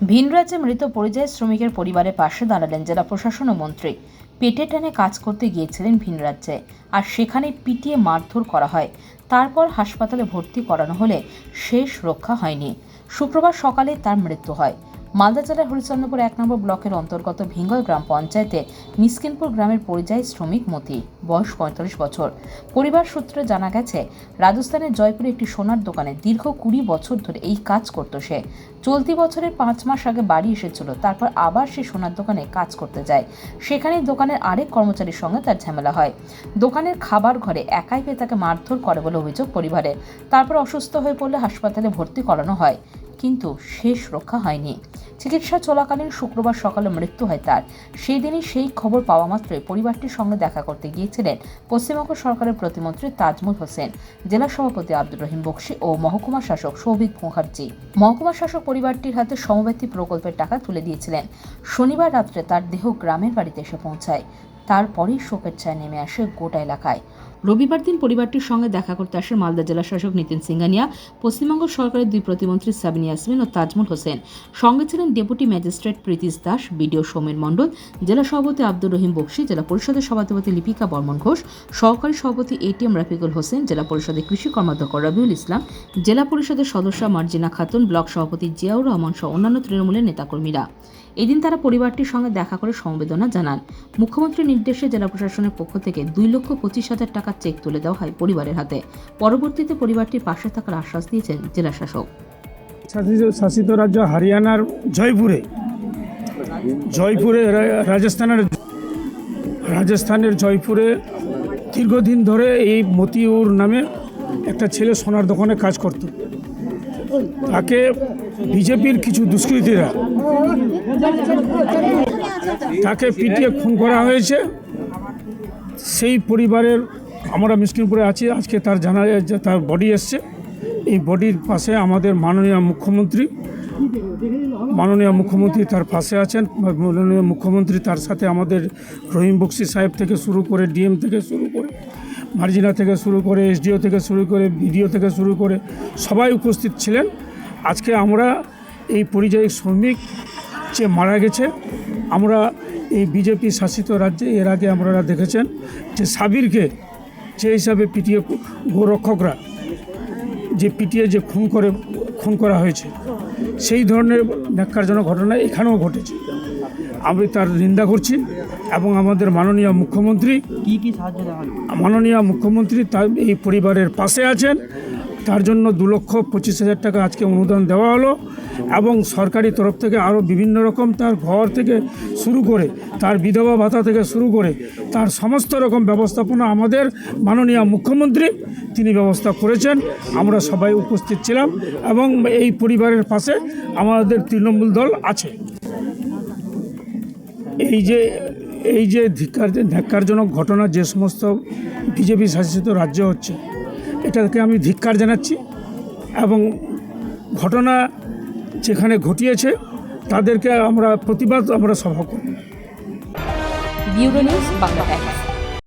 ভিন রাজ্যে মৃত পরিযায়ী শ্রমিকের পরিবারের পাশে দাঁড়ালেন জেলা প্রশাসন ও মন্ত্রী। পেটে টানে কাজ করতে গিয়েছিলেন ভিনরাজ্যে আর সেখানে পিটিয়ে মারধর করা হয়। তারপর হাসপাতালে ভর্তি করানো হলে শেষ রক্ষা হয়নি। শুক্রবার সকালে তার মৃত্যু হয়। মালদা জেলার হরিচন্দ্রপুর এক নম্বর ব্লকের অন্তর্গত ভিঙ্গল গ্রাম পঞ্চায়েতে মিসকিনপুর গ্রামের পরিযায়ী শ্রমিক মতি, বয়স পঁয়তাল্লিশ বছর। পরিবার সূত্রে জানা গেছে, রাজস্থানের জয়পুরে একটি সোনার দোকানে দীর্ঘ কুড়ি বছর ধরে এই কাজ করত সে। চলতি বছরের পাঁচ মাস আগে বাড়ি এসেছিল, তারপর আবার সে সোনার দোকানে কাজ করতে যায়। সেখানে দোকানের আরেক কর্মচারীর সঙ্গে তার ঝামেলা হয়। দোকানের খাবার ঘরে একাই পেয়ে তাকে মারধর করে বলে অভিযোগ পরিবারের তারপর অসুস্থ হয়ে পড়লে হাসপাতালে ভর্তি করানো হয়। কিন্তু শেষ রক্ষা হয়নি। চিকিৎসা চলাকালীন শুক্রবার সকালে মৃত্যু হয় তার। সেই দিনই সেই খবর পাওয়া মাত্রই পরিবারটির সঙ্গে দেখা করতে গিয়েছিলেন পশ্চিমবঙ্গ সরকারের প্রতিমন্ত্রী তাজমুল হোসেন, জেলা সভাপতি আব্দুর রহিম বক্সি ও মহকুমা শাসক সৌভিক মুখার্জি। মহকুমা শাসক পরিবারটির হাতে সমব্যক্তি প্রকল্পের টাকা তুলে দিয়েছিলেন। শনিবার রাত্রে তার দেহ গ্রামের বাড়িতে এসে পৌঁছায়। তারপরেই শোকের ছায়া নেমে আসে গোটা এলাকায়। রবিবার দিন পরিবারটির সঙ্গে দেখা করতে আসেন মালদা জেলা শাসক নিতিন সিঙ্গানিয়া, পশ্চিমবঙ্গ সরকারের দুই প্রতিমন্ত্রী সাবিন ইয়াসমিন ও তাজমুল হোসেন। সঙ্গে ছিলেন deputy magistrate Pritish Das, BDO Soumen Mondal, জেলা সভাপতি আব্দুর রহিম বক্সি, জেলা পরিষদের সভাপতি লিপিকা বর্মন ঘোষ, সহকারী সভাপতি এটিএম রাফিকুল হোসেন, জেলা পরিষদের কৃষি কর্মাধ্যক্ষ রবিউল ইসলাম, জেলা পরিষদের সদস্য মার্জিনা খাতুন, ব্লক সভাপতি জিয়াউর রহমান সহ অন্যান্য তৃণমূলের নেতাকর্মীরা। এদিন তারা পরিবারটির সঙ্গে দেখা করে সমবেদনা জানান। মুখ্যমন্ত্রীর নির্দেশে জেলা প্রশাসনের পক্ষ থেকে দুই লক্ষ পঁচিশ হাজার টাকার চেক তুলে দেওয়া হয় পরিবারের হাতে। পরবর্তীতে পরিবারটির পাশে থাকার আশ্বাস দিয়েছেন জেলা শাসক। শাসিত রাজ্য হরিয়ানার জয়পুরে। জয়পুরে রাজস্থানের রাজস্থানের জয়পুরে দীর্ঘদিন ধরে এই মতিউর নামে একটা ছেলে সোনার দোকানে কাজ করত। তাকে বিজেপির কিছু দুষ্কৃতীরা তাকে পিটিয়ে খুন করা হয়েছে। সেই পরিবারের আমরা মিসকিনপুরে আছি, আজকে তার জানা তার বডি এসছে। এই বডির পাশে আমাদের মাননীয় মুখ্যমন্ত্রী মাননীয় মুখ্যমন্ত্রী তার পাশে আছেন, মাননীয় মুখ্যমন্ত্রী তার সাথে আমাদের রহিম বক্সি সাহেব থেকে শুরু করে, ডিএম থেকে শুরু করে, মার্জিনা থেকে শুরু করে, এসডিও থেকে শুরু করে, বিডিও থেকে শুরু করে সবাই উপস্থিত ছিলেন। আজকে আমরা এই পরিযায়ী শ্রমিক যে মারা গেছে, আমরা এই বিজেপি শাসিত রাজ্যে এর আগে আপনারা দেখেছেন যে সাবিরকে যে হিসাবে পিটিয়ে গোরক্ষকরা যে পিটিয়ে যে খুন করে খুন করা হয়েছে সেই ধরনের ন্যাক্কারজনক ঘটনা এখানেও ঘটেছে। আমি তার নিন্দা করছি এবং আমাদের মাননীয় মুখ্যমন্ত্রী কী কী সাহায্য মাননীয় মুখ্যমন্ত্রী তার এই পরিবারের পাশে আছেন। তার জন্য দু লক্ষ পঁচিশ হাজার টাকা আজকে অনুদান দেওয়া হলো এবং সরকারি তরফ থেকে আরও বিভিন্ন রকম তার ঘর থেকে শুরু করে, তার বিধবা ভাতা থেকে শুরু করে, তার সমস্ত রকম ব্যবস্থাপনা আমাদের মাননীয় মুখ্যমন্ত্রী তিনি ব্যবস্থা করেছেন। আমরা সবাই উপস্থিত ছিলাম এবং এই পরিবারের পাশে আমাদের তৃণমূল দল আছে। এই যে এই যে ধিক্কার, ধিক্কারজনক ঘটনা যে সমস্ত বিজেপি শাসিত রাজ্য হচ্ছে এটাকে আমি ধিক্কার জানাচ্ছি এবং ঘটনা যেখানে ঘটিয়েছে, তাদেরকে আমরা প্রতিবাদ, আমরা সভা করব। বাংলা